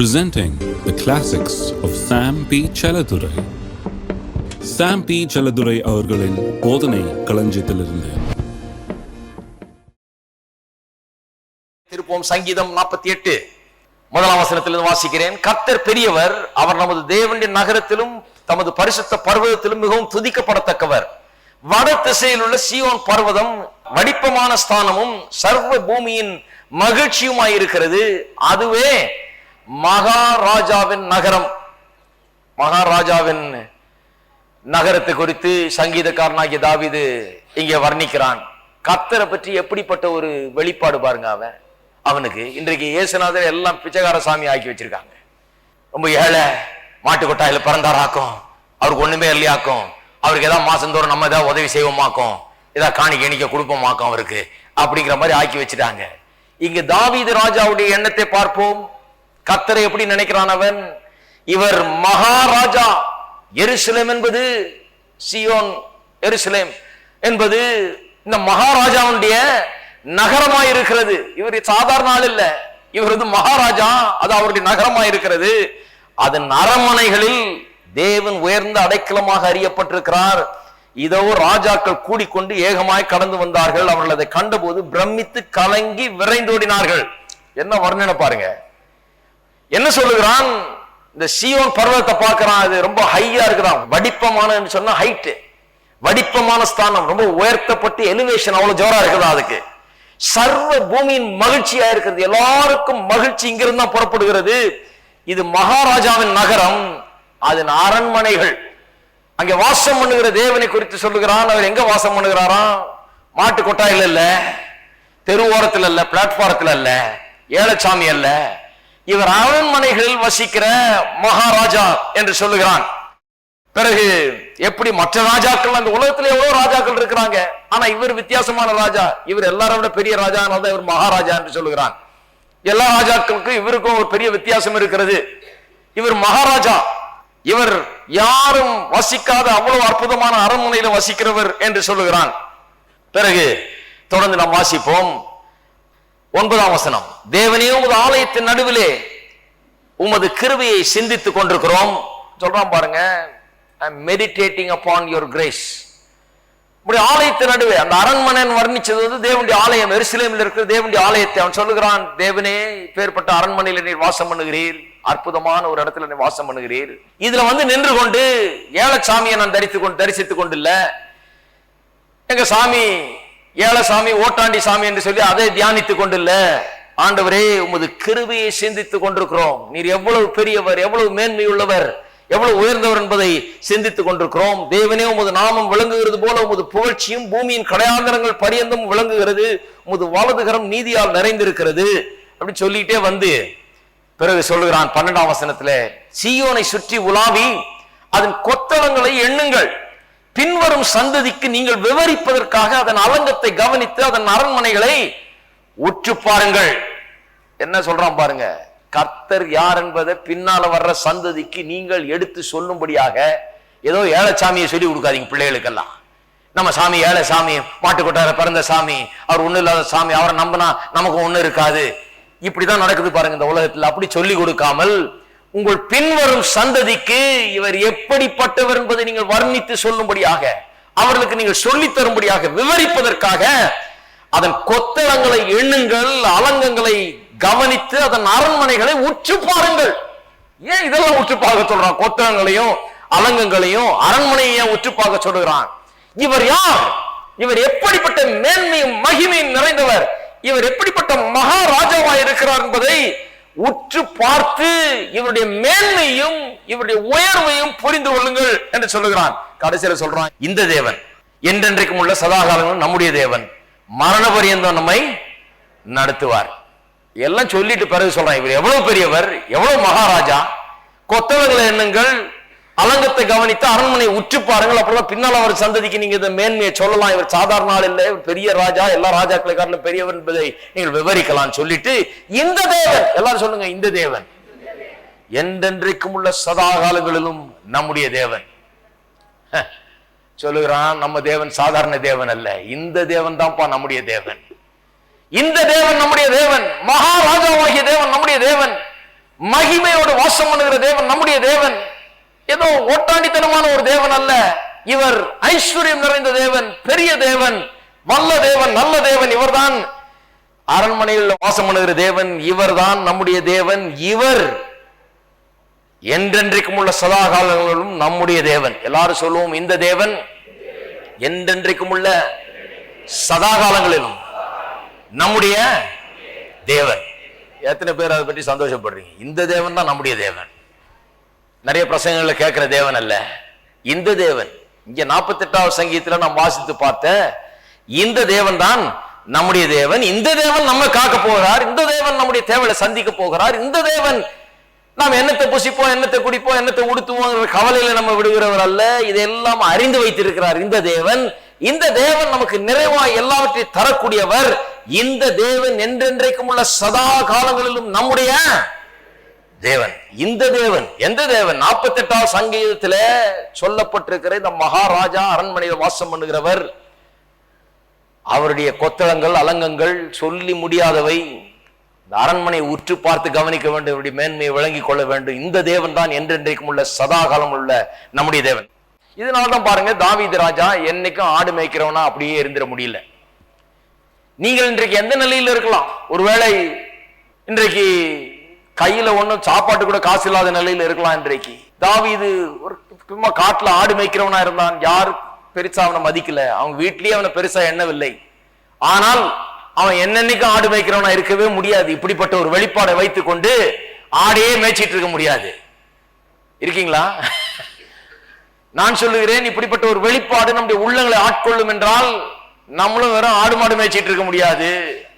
presenting the classics of Sam P. Chaladurai. Sam P Chelladurai அவர்களின் போதனை களஞ்சியத்திலிருந்து. திருப்போம் சங்கீதம் நாற்பத்தி எட்டு. முதலாம் வசனத்திலிருந்து வாசிக்கிறேன். கர்த்தர் பெரியவர் அவர் நமது தேவனுடைய நகரத்திலும் தமது பரிசுத்த பர்வதத்திலும் மிகவும் துதிக்கப்படத்தக்கவர். வட திசையில் உள்ள சியோன் பர்வதம் வடிப்பமான ஸ்தானமும் சர்வ பூமியின் மகிழ்ச்சியுமாயிருக்கிறது. அதுவே மகாராஜாவின் நகரம். மகாராஜாவின் நகரத்தை குறித்து சங்கீதக்காரனாகிய தாவீது இங்கே வர்ணிக்கிறான். கத்தரை பற்றி எப்படிப்பட்ட ஒரு வெளிப்பாடு பாருங்க அவன். அவனுக்கு இன்றைக்கு இயேசுநாதர் எல்லாம் பிச்சைக்கார சாமி ஆக்கி வச்சிருக்காங்க. ரொம்ப ஏழை மாட்டு கொட்டாயில பிறந்தாராக்கும் அவருக்கு ஒண்ணுமே இல்லையாக்கும் அவருக்கு ஏதாவது மாசந்தோறும் நம்ம ஏதாவது உதவி செய்வோமாக்கும் ஏதாவது காணிக்க எண்ணிக்க கொடுப்போமாக்கும் அவருக்கு அப்படிங்கிற மாதிரி ஆக்கி வச்சுட்டாங்க. இங்க தாவீது ராஜாவுடைய எண்ணத்தை பார்ப்போம். கத்தரை எப்படி நினைக்கிறான் அவன்? இவர் மகாராஜா. எருசலேம் என்பது சியோன் எருசலேம் என்பது இந்த மகாராஜாவுடைய நகரமா இருக்கிறது இவர் சாதாரண ஆள் இல்ல. இவர் வந்து மகாராஜா. அது அவருடைய நகரமா இருக்கிறது அதன் அரண்மனைகளில் தேவன் உயர்ந்த அடைக்கலமாக அறியப்பட்டிருக்கிறார். இதோ ராஜாக்கள் கூடிக்கொண்டு ஏகமாய் கடந்து வந்தார்கள். அவர்கள் அதை கண்டபோது பிரமித்து கலங்கி விரைந்தோடினார்கள். என்ன வர்ணனை பாருங்க. என்ன சொல்லுகிறான்? இந்த சியோன் பர்வத்தை பார்க்கிறான் அது ரொம்ப ஹையா இருக்கிறான் வடிப்பமான சொன்னா ஹைட் வடிப்பமான ஸ்தானம் ரொம்ப உயர்த்தப்பட்டு எலிவேஷன் அவ்வளவு ஜோரா இருக்குதா அதுக்கு? சர்வ பூமியின் மகிழ்ச்சியா இருக்கிறது. எல்லாருக்கும் மகிழ்ச்சி இங்கிருந்து தான் புறப்படுகிறது. இது மகாராஜாவின் நகரம் அதன் அரண்மனைகள். அங்கே வாசம் பண்ணுகிற தேவனை குறித்து சொல்லுகிறான். அவர் எங்க வாசம் பண்ணுகிறாராம் மாட்டு கொட்டாயில் இல்ல தெரு இல்ல பிளாட்ஃபாரத்தில் இல்ல ஏழச்சாமி அல்ல. இவர் அரண்மனைகளில் வசிக்கிற மகாராஜா என்று சொல்லுகிறான். பிறகு எப்படி மற்ற ராஜாக்கள் அந்த உலகத்துல எவ்வளவு ராஜாக்கள் இருக்கிறாங்க? ஆனா இவர் வித்தியாசமான ராஜா. இவர் எல்லாரும் விட பெரிய ராஜா தான் இவர் மகாராஜா என்று சொல்லுகிறான். எல்லா ராஜாக்களுக்கும் இவருக்கும் ஒரு பெரிய வித்தியாசம் இருக்கிறது. இவர் மகாராஜா. இவர் யாரும் வசிக்காத அவ்வளவு அற்புதமான அரண்மனையில வசிக்கிறவர் என்று சொல்லுகிறான். பிறகு தொடர்ந்து நாம் வாசிப்போம். ஒன்பதாம் வசனம். தேவனே உமது ஆலயத்தின் நடுவிலே உமது கிருவியை சிந்தித்துக் கொண்டிருக்கிறோம். சொல்றான் பாருங்க மெடிடேட்டிங் அப்பான் யுவர் கிரேஸ் உடைய ஆலயத்தின் நடுவே அந்த அரண்மனைன்னு வர்ணிச்சது வந்து தேவனுடைய ஆலயம் எருசலேமில் இருக்கிற தேவனுடைய ஆலயத்தை அவன் சொல்லுகிறான் தேவனே பேர்பட்ட அரண்மனையில் நீர் வாசம் பண்ணுகிறீர். அற்புதமான ஒரு இடத்துல நீ வாசம் பண்ணுகிறீர். இதுல வந்து நின்று கொண்டு ஏழச்சாமியை நான் தரித்து கொண்டு தரிசித்துக் கொண்டு இல்லை. எங்க சாமி ஏழை சாமி ஓட்டாண்டி சாமி என்று சொல்லி அதை தியானித்துக் கொண்டில்ல ஆண்டவரே உமது கிருவியை சிந்தித்துக் கொண்டிருக்கிறோம். நீர் எவ்வளவு பெரியவர் எவ்வளவு மேன்மை உள்ளவர் எவ்வளவு உயர்ந்தவர் என்பதை சிந்தித்துக் கொண்டிருக்கிறோம். தேவனே உமது நாமம் விளங்குகிறது போல உமது புகழ்ச்சியும் பூமியின் கடையாந்தரங்கள் பரியந்தமும் விளங்குகிறது. உமது வலதுகரம் நீதியால் நிறைந்திருக்கிறது. அப்படின்னு சொல்லிட்டே வந்து பிறகு சொல்லுகிறான் பன்னெண்டாம் வசனத்துல சீயோனை சுற்றி உலாவி அதன் கொத்தளங்களை எண்ணுங்கள். பின்வரும் சந்ததிக்கு நீங்கள் விவரிப்பதற்காக அதன் அலங்கத்தை கவனித்து அதன் அரண்மனைகளை உற்று பாருங்கள். என்ன சொல்றான் பாருங்க? கர்த்தர் யார் என்பதை பின்னால வர்ற சந்ததிக்கு நீங்கள் எடுத்து சொல்லும்படியாக ஏதோ ஏழைச்சாமியை சொல்லி கொடுக்காதீங்க பிள்ளைகளுக்கெல்லாம். நம்ம சாமி ஏழை சாமி மாட்டுக்கொட்டார பிறந்த சாமி அவர் ஒண்ணு இல்லாத சாமி அவரை நம்பினா நமக்கு ஒண்ணு இருக்காது. இப்படிதான் நடக்குது பாருங்க இந்த உலகத்தில். அப்படி சொல்லி கொடுக்காமல் உங்கள் பின்வரும் சந்ததிக்கு இவர் எப்படிப்பட்டவர் என்பதை நீங்கள் வர்ணித்து சொல்லும்படியாக அவர்களுக்கு நீங்கள் சொல்லித் தரும்படியாக விவரிப்பதற்காக அதன் கொத்தளங்களை எண்ணுங்கள் அலங்கங்களை கவனித்து அதன் அரண்மனைகளை உற்று பாருங்கள். ஏன் இதெல்லாம் உற்று பார்க்க சொல்றான்? கொத்தளங்களையும் அலங்கங்களையும் அரண்மனையும் உற்று பார்க்க சொல்லுகிறான் இவர் யார்? இவர் எப்படிப்பட்ட மேன்மையும் மகிமையும் நிறைந்தவர்? இவர் எப்படிப்பட்ட மகாராஜாவா இருக்கிறார் என்பதை உற்று பார்த்து இவருடைய மேன்மையும் இவருடைய உயர்வையும் புரிந்து கொள்ளுங்கள் என்று சொல்லுகிறான். கடைசியில சொல்றான் இந்த தேவன் என்றென்றைக்கும் உள்ள சதாகாலங்களும் நம்முடைய தேவன். மரண பரியந்தம் நம்மை நடத்துவார். எல்லாம் சொல்லிட்டு பிறகு சொல்றான் இவர் எவ்வளவு பெரியவர் எவ்வளவு மகாராஜா. கொத்தவங்களை எண்ணுங்கள் அலங்கத்தை கவனித்து அரண்மனை உற்று பாருங்கள். அப்புறம் பின்னால் அவர் சந்ததிக்கு நீங்க இந்த மேன்மையை சொல்லலாம். இவர் சாதாரண ஆள் இல்லை. பெரிய ராஜா. எல்லா ராஜாக்களை காட்டிலும் பெரியவர் என்பதை நீங்கள் விவரிக்கலாம் சொல்லிட்டு இந்த தேவன். எல்லாரும் சொல்லுங்க இந்த தேவன். என்றென்றைக்கும் உள்ள சதா காலங்களிலும் நம்முடைய தேவன். சொல்லுகிறான் நம்ம தேவன் சாதாரண தேவன் அல்ல. இந்த தேவன் தான்ப்பா நம்முடைய தேவன். இந்த தேவன் நம்முடைய தேவன். மகாராஜாவாகிய தேவன் நம்முடைய தேவன். மகிமையோடு வாசம் பண்ணுகிற தேவன் நம்முடைய தேவன். ஏதோ ஓட்டாண்டித்தனமான ஒரு தேவன் அல்ல. இவர் ஐஸ்வர்யம் நிறைந்த தேவன் பெரிய தேவன் வல்ல தேவன் நல்ல தேவன் இவர்தான். அரண்மனையில் வாசம் பண்ணுகிற தேவன் இவர்தான் நம்முடைய தேவன் இவர் என்றென்றைக்கும் உள்ள சதா காலங்களிலும் நம்முடைய தேவன். எல்லாரும் சொல்லுவோம் இந்த தேவன் என்றென்றைக்கும் உள்ள சதா காலங்களிலும் நம்முடைய தேவன். எத்தனை பேர் அதை பற்றி சந்தோஷப்படுறீங்க? இந்த தேவன் தான் நம்முடைய தேவன். நிறைய பிரசங்கங்கள்ல கேட்கிற தேவன் அல்ல. இந்த தேவன். இங்க நாற்பத்தி எட்டாவது சங்கீதத்துல நான் வாசித்து பார்த்த இந்த தேவன் தான் நம்முடைய தேவன். இந்த தேவன் நம்ம காக்க போகிறார். இந்த தேவன் நம்முடைய தேவையை சந்திக்க போகிறார். இந்த தேவன் நாம் என்னத்தை புசிப்போம் என்னத்தை குடிப்போம் என்னத்தை உடுத்துவோம் கவலையில நம்ம விடுகிறவர் அல்ல. இதெல்லாம் அறிந்து வைத்திருக்கிறார் இந்த தேவன். இந்த தேவன் நமக்கு நிறைவாய் எல்லாவற்றையும் தரக்கூடியவர் இந்த தேவன் என்றென்றைக்கும் உள்ள சதா காலங்களிலும் நம்முடைய தேவன். இந்த தேவன் எந்த தேவன்? நாற்பத்தி எட்டாவது சங்கீதத்துல சொல்லப்பட்டிருக்கிற இந்த மகாராஜா அரண்மனையில் வாசம் பண்ணுகிறவர் அவருடைய கொத்தளங்கள் அலங்கங்கள் சொல்லி முடியாதவை. இந்த அரண்மனை உற்று பார்த்து கவனிக்க வேண்டும் இவருடைய மேன்மையை விளங்கிக் கொள்ள வேண்டும். இந்த தேவன் தான் என்றென்றைக்கும் உள்ள சதாகாலம் உள்ள நம்முடைய தேவன். இதனாலதான் பாருங்க தாவீது ராஜா என்னைக்கும் ஆடு மேய்க்கிறவனா அப்படியே இருந்திட முடியல. நீங்கள் இன்றைக்கு எந்த நிலையில் இருக்கலாம்? ஒருவேளை இன்றைக்கு கையில ஒன்றும் சாப்பாட்டு கூட காசு இல்லாத நிலையில இருக்கலாம் இன்றைக்கு. தாவிது ஒரு சும்மா காட்டுல ஆடு மேய்க்கிறவனா இருந்தான். யார் பெருசா அவனை மதிக்கல. அவன் வீட்லயே அவனை பெருசா எண்ணவில்லை. ஆனால் அவன் என்னன்னைக்கும் ஆடு மேய்க்கிறவனா இருக்கவே முடியாது. இப்படிப்பட்ட ஒரு வெளிப்பாடை வைத்துக் கொண்டு ஆடையே மேய்ச்சிட்டு இருக்க முடியாது. இருக்கீங்களா? நான் சொல்லுகிறேன் இப்படிப்பட்ட ஒரு வெளிப்பாடு நம்முடைய உள்ளங்களை ஆட்கொள்ளும் என்றால் நம்மளும் வெறும் ஆடு மாடு மேய்ச்சிட்டு இருக்க முடியாது.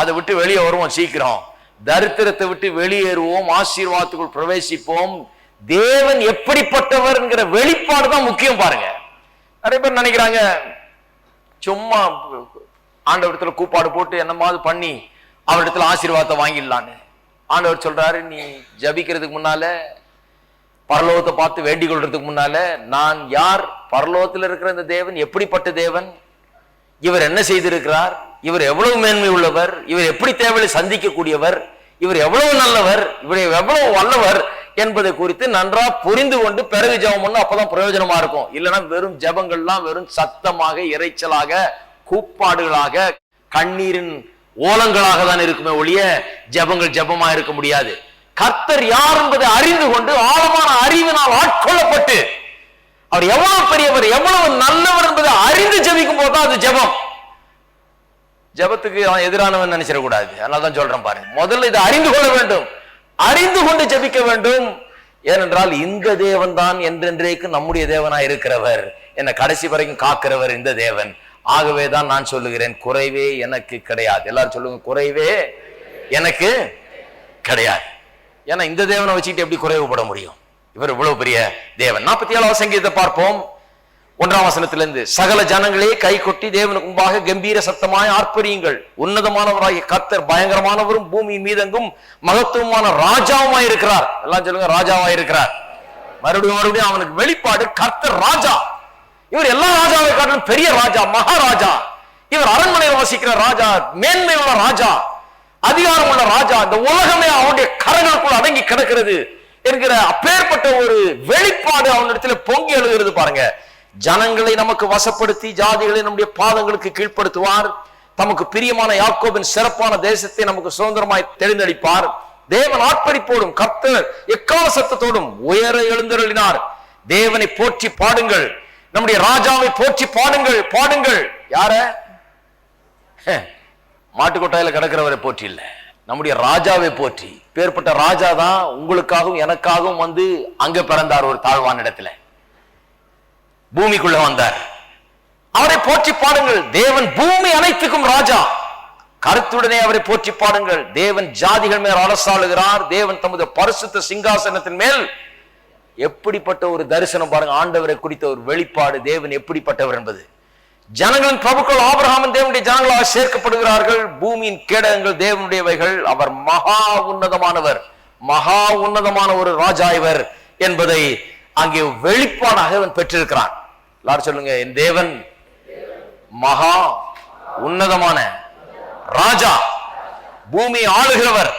அதை விட்டு வெளியே வருவோம் சீக்கிரம். தரித்திரத்தை விட்டு வெளியேறுவோம் ஆசீர்வாதத்துக்குள் பிரவேசிப்போம். தேவன் எப்படிப்பட்டவர் என்கிற வெளிப்பாடு தான் முக்கியம் பாருங்க. நிறைய பேர் நினைக்கிறாங்க சும்மா ஆண்டவரத்துல கூப்பாடு போட்டு என்னமாவது பண்ணி அவரிடத்துல ஆசீர்வாதத்தை வாங்கிடலான்னு. ஆண்டவர் சொல்றாரு நீ ஜபிக்கிறதுக்கு முன்னால பரலோகத்தை பார்த்து வேண்டிக் கொள்றதுக்கு முன்னால நான் யார்? பரலோகத்தில் இருக்கிற இந்த தேவன் எப்படிப்பட்ட தேவன்? இவர் என்ன செய்திருக்கிறார்? இவர் எவ்வளவு மேன்மை உள்ளவர் இவர் எப்படி தேவையை சந்திக்கக்கூடியவர் இவர் எவ்வளவு நல்லவர் இவர் எவ்வளவு வல்லவர் என்பதை குறித்து நன்றா புரிந்து கொண்டு பிறகு ஜபம் பண்ண அப்பதான் பிரயோஜனமா இருக்கும். இல்லைன்னா வெறும் ஜெபங்கள்லாம் வெறும் சத்தமாக இறைச்சலாக கூப்பாடுகளாக கண்ணீரின் ஓலங்களாக தான் இருக்குமே ஒழிய ஜெபங்கள் ஜெபமா இருக்க முடியாது. கர்த்தர் யார் என்பதை அறிந்து கொண்டு ஆழமான அறிவினால் ஆட்கொள்ளப்பட்டு அவர் எவ்வளவு பெரியவர் எவ்வளவு நல்லவர் என்பதை அறிந்து ஜபிக்கும் போது தான் அது ஜெபம். ஜெபத்துக்கு அவன் எதிரானவன் நினைச்சிடக்கூடாது. அதனால தான் சொல்றேன் பாரு. முதல்ல இதை அறிந்து கொள்ள வேண்டும். அறிந்து கொண்டு ஜெபிக்க வேண்டும். ஏனென்றால் இந்த தேவன் தான் என்றென்றைக்கு நம்முடைய தேவனாய் இருக்கிறவர். என்னை கடைசி வரைக்கும் காக்கிறவர் இந்த தேவன். ஆகவே தான் நான் சொல்லுகிறேன் குறைவே எனக்கு கிடையாது. எல்லாரும் சொல்லுங்க குறைவே எனக்கு கிடையாது. ஏன்னா இந்த தேவனை வச்சுக்கிட்டு எப்படி குறைவுபட முடியும்? இவர் இவ்வளவு பெரிய தேவன். நாற்பத்தி ஏழாவது சங்கீதத்தை பார்ப்போம். ஒன்றாம் வசனத்திலிருந்து சகல ஜனங்களே கை கொட்டி தேவனுக்கு முன்பாக கம்பீர சத்தமாய் ஆர்ப்பரியுங்கள். உன்னதமானவராகிய கர்த்தர் பயங்கரமானவரும் பூமியின் மீதெங்கும் மகத்துவமான ராஜாவுமாய் இருக்கிறார். எல்லாம் சொல்லுங்க ராஜாவாய் இருக்கிறார். மறுபடியும் மறுபடியும் அவனுக்கு வெளிப்பாடு கர்த்தர் ராஜா. இவர் எல்லா ராஜாவை காட்டிலும் பெரிய ராஜா மகாராஜா. இவர் அரண்மனையில் வசிக்கிற ராஜா மேன்மை உள்ள ராஜா அதிகாரம் உள்ள ராஜா. இந்த உலகமே அவனுடைய கரங்களுக்குள் அடங்கி கிடக்கிறது என்கிற அப்பேற்பட்ட ஒரு வெளிப்பாடு அவனிடத்துல பொங்கி எழுகிறது பாருங்க. ஜனங்களை நமக்கு வசப்படுத்தி ஜாதிகளை நம்முடைய பாதங்களுக்கு கீழ்ப்படுத்துவார். தமக்கு பிரியமான யாக்கோபின் சிறப்பான தேசத்தை நமக்கு சுதந்திரமாய் தெரிந்தளிப்பார் தேவன் ஆட்படிப்போடும் கர்த்தர் எக்கால சத்தத்தோடும் உயர எழுந்தருளினார். தேவனை போற்றி பாடுங்கள். நம்முடைய ராஜாவை போற்றி பாடுங்கள். பாடுங்கள். யார? மாட்டுக்கொட்டாயில கிடக்கிறவரை போற்றி இல்ல. நம்முடைய ராஜாவை போற்றி. பேர்பட்ட ராஜா தான் உங்களுக்காகவும் எனக்காகவும் வந்து அங்க பிறந்தார் ஒரு தாழ்வான இடத்துல. பூமிக்குள்ள வந்தார். அவரை போற்றி பாடுங்கள். தேவன் பூமி அனைத்துக்கும் ராஜா. கருத்துடனே அவரை போற்றி பாடுங்கள். தேவன் ஜாதிகள் மேல் அரசாளுகிறார். தேவன் தமது பரிசுத்த சிங்காசனத்தின் மேல் எப்படிப்பட்ட ஒரு தரிசனம் பாருங்க. ஆண்டவரை குறித்த ஒரு வெளிப்பாடு தேவன் எப்படிப்பட்டவர் என்பது. ஜனங்களின் பிரபுக்கள் ஆபிரகாமன் தேவனுடைய ஜனங்களாக சேர்க்கப்படுகிறார்கள். பூமியின் கேடகங்கள் தேவனுடையவைகள். அவர் மகா உன்னதமானவர். மகா உன்னதமான ஒரு ராஜா இவர் என்பதை அங்கே வெளிப்பாடாக அவன் பெற்றிருக்கிறான். எல்லாரும் சொல்லுங்க என் தேவன் மகா உன்னதமான ராஜா பூமி ஆளுகிறவர்.